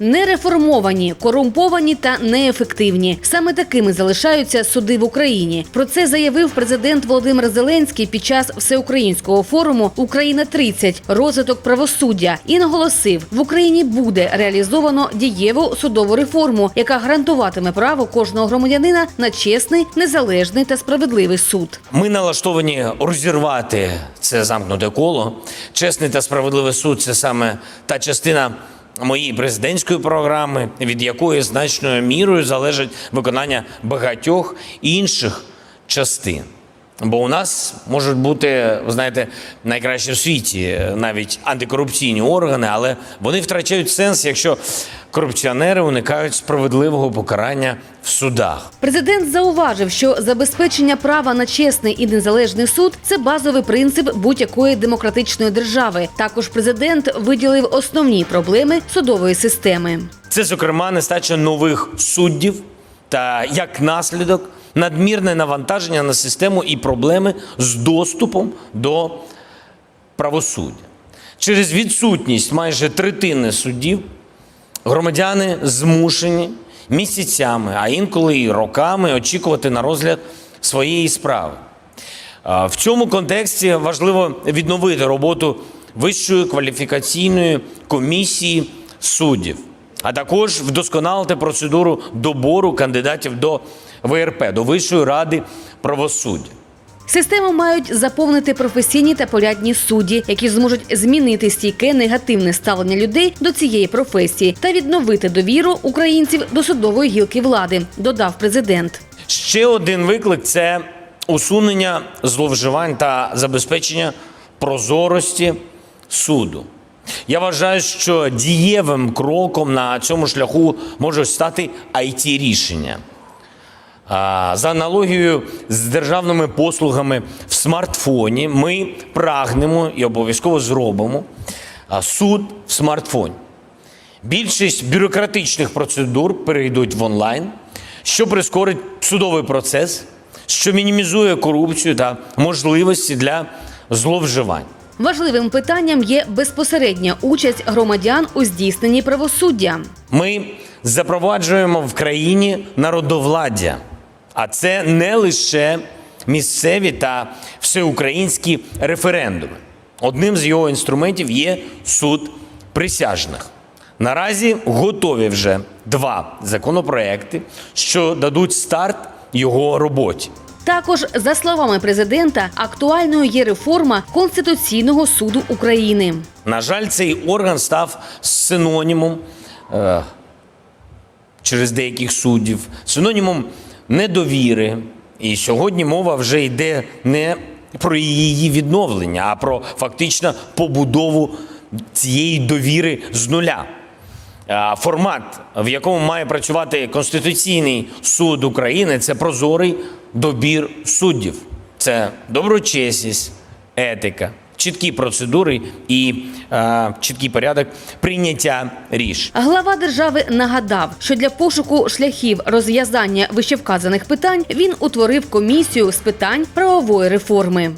Нереформовані, корумповані та неефективні. Саме такими залишаються суди в Україні. Про це заявив президент Володимир Зеленський під час всеукраїнського форуму Україна 30 розвиток правосуддя і наголосив, в Україні буде реалізовано дієву судову реформу, яка гарантуватиме право кожного громадянина на чесний, незалежний та справедливий суд. Ми налаштовані розірвати це замкнуте коло. Чесний та справедливий суд це саме та частина моєї президентської програми, від якої значною мірою залежить виконання багатьох інших частин. Бо у нас можуть бути, ви знаєте, найкращі в світі е, навіть антикорупційні органи, але вони втрачають сенс, якщо корупціонери уникають справедливого покарання в судах. Президент зауважив, що забезпечення права на чесний і незалежний суд це базовий принцип будь-якої демократичної держави. Також президент виділив основні проблеми судової системи. Це, зокрема, нестача нових суддів та як наслідок надмірне навантаження на систему і проблеми з доступом до правосуддя. Через відсутність майже третини суддів громадяни змушені місяцями, а інколи і роками очікувати на розгляд своєї справи. В цьому контексті важливо відновити роботу Вищої кваліфікаційної комісії суддів, а також вдосконалити процедуру добору кандидатів до ВРП, до Вищої ради правосуддя. Систему мають заповнити професійні та порядні судді, які зможуть змінити стійке негативне ставлення людей до цієї професії та відновити довіру українців до судової гілки влади, додав президент. Ще один виклик це усунення зловживань та забезпечення прозорості суду. Я вважаю, що дієвим кроком на цьому шляху може стати it рішення. За аналогією з державними послугами в смартфоні, ми прагнемо і обов'язково зробимо суд в смартфоні. Більшість бюрократичних процедур перейдуть в онлайн, що прискорить судовий процес, що мінімізує корупцію та можливості для зловживань. Важливим питанням є безпосередня участь громадян у здійсненні правосуддя. Ми запроваджуємо в країні народовладдя, а це не лише місцеві та всеукраїнські референдуми. Одним з його інструментів є суд присяжних. Наразі готові вже два законопроекти, що дадуть старт його роботі. Також, за словами президента, актуальною є реформа Конституційного суду України. На жаль, цей орган став синонімом е, через деяких суддів, синонімом недовіри. І сьогодні мова вже йде не про її відновлення, а про фактично побудову цієї довіри з нуля. Формат, в якому має працювати Конституційний суд України, це прозорий добір суддів, це доброчесність, етика, чіткі процедури і е, чіткий порядок прийняття ріш. Глава держави нагадав, що для пошуку шляхів розв'язання вищевказаних питань він утворив комісію з питань правової реформи.